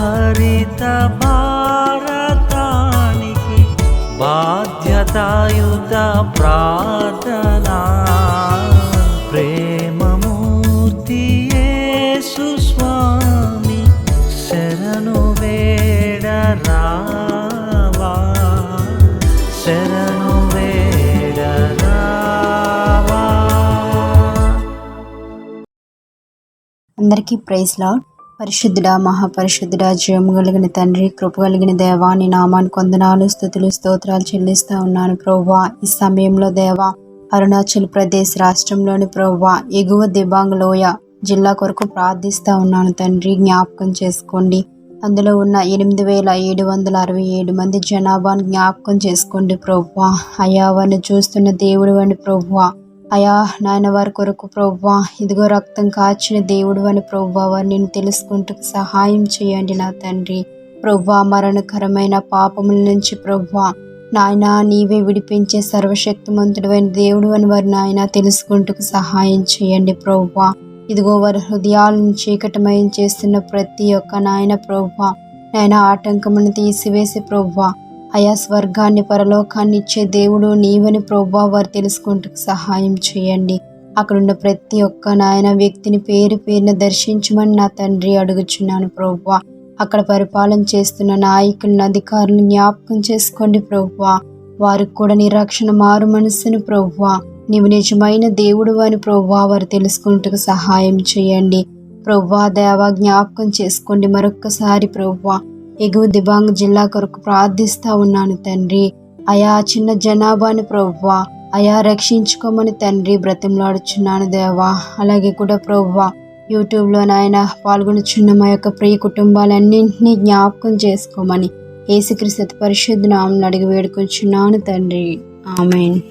హరిత భారతానికి బాధ్యతాయుత ప్రార్థనా. ప్రేమమూర్తి స్వామి శరణు వేడరా అందరికీ ప్రైజ్ లాడ్. పరిశుద్ధుడా మహాపరిశుద్ధుడా జీవం కలిగిన తండ్రి కృప కలిగిన దేవా నీ నామాన్ని కొందనాలు స్థుతులు స్తోత్రాలు చెల్లిస్తా ఉన్నాను ప్రవ్వా. ఈ సమయంలో దేవా అరుణాచల్ ప్రదేశ్ రాష్ట్రంలోని ప్రవ్వా ఎగువ దిబాంగ్ లోయ జిల్లా కొరకు ప్రార్థిస్తా ఉన్నాను తండ్రి. జ్ఞాపకం చేసుకోండి. అందులో ఉన్న ఎనిమిది వేల ఏడు వందల అరవై ఏడు మంది జనాభాను జ్ఞాపకం చేసుకోండి ప్రవ్వా. అయ్యా వారిని చూస్తున్న దేవుడు అని ప్రవ్వా. అయా నాయన వారి కొరకు ప్రవ్వా ఇదిగో రక్తం కాచిన దేవుడు అని ప్రవ్వా వారు నేను తెలుసుకుంటూ సహాయం చేయండి నా తండ్రి. ప్రవ్వా మరణకరమైన పాపముల నుంచి ప్రవ్వా నాయన నీవే విడిపించే సర్వశక్తిమంతుడైన అయిన దేవుడు అని వారి నాయన తెలుసుకుంటూ సహాయం చేయండి ప్రవ్వా. ఇదిగో వారి హృదయాలను చీకటమయం చేస్తున్న ప్రతి ఒక్క నాయన ప్రవ్వా నాయన ఆటంకమును తీసివేసి ప్రవ్వా అయా స్వర్గాన్ని పరలోకాన్ని ఇచ్చే దేవుడు నీవని ప్రభా వారు తెలుసుకుంటూ సహాయం చేయండి. అక్కడున్న ప్రతి ఒక్క నాయన వ్యక్తిని పేరు పేరున దర్శించమని నా తండ్రి అడుగుచున్నాను ప్రభా అక్కడ పరిపాలన చేస్తున్న నాయకులను అధికారులను జ్ఞాపకం చేసుకోండి ప్రభా వారికి కూడా నిరక్షణ మారు మనస్సును ప్రభా నీవు నిజమైన దేవుడు అని ప్రభా వారు తెలుసుకుంటూ సహాయం చేయండి. ప్రభా దేవా జ్ఞాపకం చేసుకోండి మరొక్కసారి ప్రభా ఎగువ దిబాంగ్ జిల్లా కొరకు ప్రార్థిస్తా ఉన్నాను తండ్రి. అయా చిన్న జనాభాని ప్రవ్వా అయా రక్షించుకోమని తండ్రి బ్రతిమలాడుచున్నాను దేవా. అలాగే కూడా ప్రవ్వా యూట్యూబ్లో నాయన పాల్గొనుచున్న మా యొక్క ప్రియ కుటుంబాలన్నింటినీ జ్ఞాపకం చేసుకోమని ఏసుక్రీస్తు పరిశుద్ధ నామం అడిగి వేడుకొచ్చున్నాను తండ్రి. ఆమెన్.